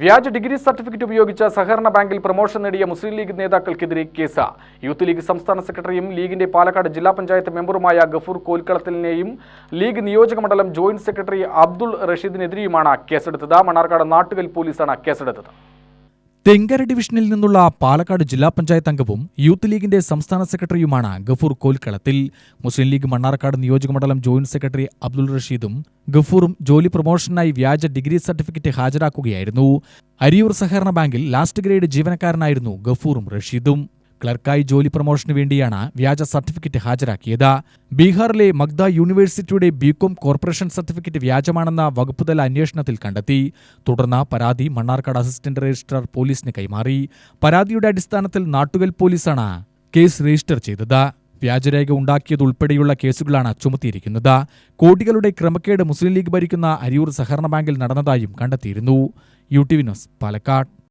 വ്യാജ degree certificate ഉപയോഗിച്ച സഹകരണ ബാങ്കിൽ പ്രൊമോഷൻ നേടിയ മുസ്ലിം ലീഗ് നേതാക്കൾക്കെതിരെ കേസ്. യൂത്ത് ലീഗ് സംസ്ഥാന സെക്രട്ടറിയും ലീഗിന്റെ പാലക്കാട് ജില്ലാ പഞ്ചായത്ത് മെമ്പറുമായ ഗഫൂർ കോൽക്കളത്തിലിനെയും ലീഗ് നിയോജക മണ്ഡലം ജോയിന്റ് സെക്രട്ടറി അബ്ദുൾ റഷീദിനെതിരെയുമാണ് കേസെടുത്തത്. മണ്ണാർക്കാട് നാട്ടുകൽ പോലീസാണ് കേസെടുത്തത്. തെങ്കര ഡിവിഷനിൽ നിന്നുള്ള പാലക്കാട് ജില്ലാ പഞ്ചായത്ത് അംഗവും യൂത്ത് ലീഗിന്റെ സംസ്ഥാന സെക്രട്ടറിയുമാണ് ഗഫൂർ കോൽക്കളത്തിൽ. മുസ്ലിം ലീഗ് മണ്ണാർക്കാട് നിയോജകമണ്ഡലം ജോയിന്റ് സെക്രട്ടറി അബ്ദുൾ റഷീദും ഗഫൂറും ജോലി പ്രൊമോഷനായി വ്യാജ ഡിഗ്രി സർട്ടിഫിക്കറ്റ് ഹാജരാക്കുകയായിരുന്നു. അരിയൂർ സഹകരണ ബാങ്കിൽ ലാസ്റ്റ് ഗ്രേഡ് ജീവനക്കാരനായിരുന്നു ഗഫൂറും റഷീദും. ക്ലർക്കായി ജോലി പ്രൊമോഷന് വേണ്ടിയാണ് വ്യാജ സർട്ടിഫിക്കറ്റ് ഹാജരാക്കിയത്. ബീഹാറിലെ മഗ്ദ യൂണിവേഴ്സിറ്റിയുടെ ബികോം കോർപ്പറേഷൻ സർട്ടിഫിക്കറ്റ് വ്യാജമാണെന്ന വകുപ്പുതല അന്വേഷണത്തിൽ കണ്ടെത്തി. തുടർന്ന് പരാതി മണ്ണാർക്കാട് അസിസ്റ്റന്റ് രജിസ്ട്രാർ പോലീസിന് കൈമാറി. പരാതിയുടെ അടിസ്ഥാനത്തിൽ നാട്ടുകൽ പോലീസാണ് കേസ് രജിസ്റ്റർ ചെയ്തത്. വ്യാജരേഖ ഉണ്ടാക്കിയതുൾപ്പെടെയുള്ള കേസുകളാണ് ചുമത്തിയിരിക്കുന്നത്. കോടികളുടെ ക്രമക്കേട് മുസ്ലിം ലീഗ് ഭരിക്കുന്ന അരിയൂർ സഹകരണ ബാങ്കിൽ നടന്നതായും കണ്ടെത്തിയിരുന്നു. U T Vinos Palakkad.